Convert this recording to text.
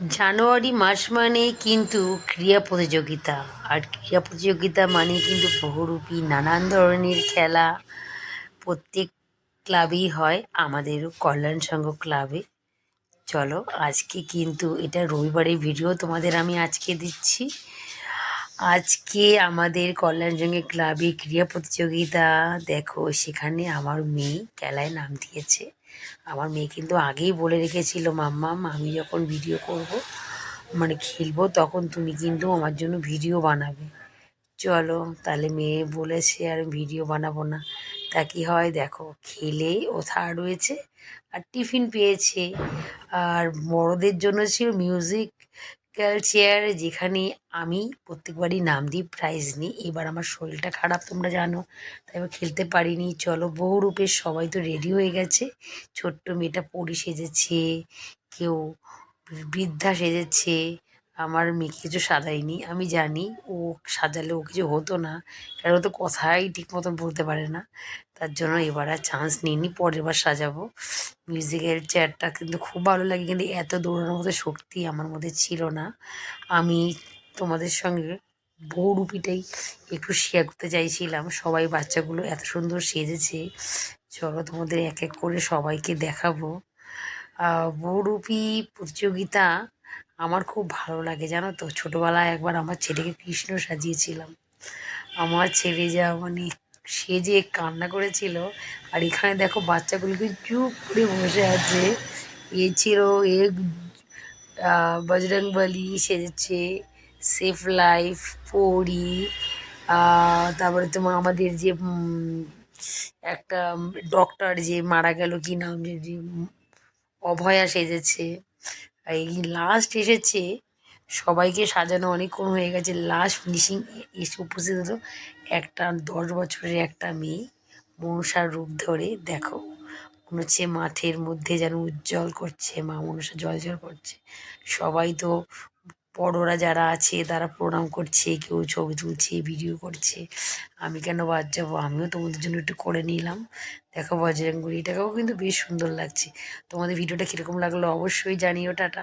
জানুয়ারি মাস মানে কিন্তু ক্রীড়া প্রতিযোগিতা। আর ক্রীড়া প্রতিযোগিতা মানে কিন্তু বহুরূপী নানান ধরনের খেলা। প্রত্যেক ক্লাবেই হয় আমাদেরও কল্যাণ সংঘ ক্লাবে। চলো, আজকে কিন্তু এটা রবিবারের ভিডিও তোমাদের আমি আজকে দিচ্ছি। আজকে আমাদের কল্যাণ সংঘ ক্লাবে ক্রীড়া প্রতিযোগিতা, দেখো সেখানে আমার মেয়ে খেলায় নাম দিয়েছে। আমার মেয়ে কিন্তু আগেই বলে রেখেছিল মাম্মাম আমি যখন ভিডিও করব মানে খেলব, তখন তুমি কিন্তু আমার জন্য ভিডিও বানাবে। চলো, তাহলে মেয়ে বলেছে, আর ভিডিও বানাবো না। তা কি হয়, দেখো, খেলে ও থার্ড হয়েছে আর টিফিন পেয়েছে। আর বড়দের জন্য ছিল মিউজিক চেয়ার যেখানে আমি প্রত্যেকবারই নাম দিই প্রাইজ নিই। এবার আমার শরীরটা খারাপ, তোমরা জানো। তাই এবার খেলতে পারিনি। চলো বহুরূপের সবাই তো রেডি হয়ে গেছে। ছোট্ট মেয়েটা পড়ি সেজেছে, কেউ বৃদ্ধা সেজেছে। আমার মেয়েকে কিছু সাজাইনি আমি জানি ও সাজালে ও কিছু হতো না কারণ ও তো কথাই ঠিক মতন বলতে পারে না তার জন্য এবার আর চান্স নিইনি পরের বার সাজাবো। মিউজিকের চেয়ারটা কিন্তু খুব ভালো লাগে কিন্তু এত দৌড়ানোর মতো শক্তি আমার মধ্যে ছিল না। আমি তোমাদের সঙ্গে বহুরূপীটাই একটু শেয়ার করতে চাইছিলাম সবাই বাচ্চাগুলো এত সুন্দর সেজেছে। চলো তোমাদের এক এক করে সবাইকে দেখাবো। আহ, বহুরূপী প্রতিযোগিতা আমার খুব ভালো লাগে জানো তো? ছোটোবেলায় একবার আমার ছেলেকে কৃষ্ণ সাজিয়েছিলাম। আমার ছেলে যা মানে সে যে কান্না করেছিল আর এখানে দেখো বাচ্চাগুলোকে চুপ করে বসে আছে। এ ছিল এ বজরংবলী সেজেছে সেফ লাইফ আহ, তারপরে তোমার আমাদের যে একটা ডক্টর যে মারা গেল কি নাম যে অভয়া সেজেছে। আর এই লাস্ট এসেছে, সবাইকে সাজানো অনেকক্ষণ হয়ে গেছে। লাস্ট ফিনিশিং এসে উপস্থিত হতো একটা দশ বছরের একটা মেয়ে মনসার রূপ ধরে। দেখো, মনে হচ্ছে মাঠের মধ্যে যেন উজ্জ্বল করছে মা, মনসা জল জল করছে। সবাই তো বড়রা যারা আছে, তারা প্রণাম করছে, কেউ ছবি তুলছে ভিডিও করছে। আমি কেন বাদ যাব? আমিও তোমাদের জন্য একটু করে নিলাম। দেখো বজরঙ্গুলিটাকেও কিন্তু বেশ সুন্দর লাগছে। তোমাদের ভিডিওটা কীরকম লাগল অবশ্যই জানিও, টাটা।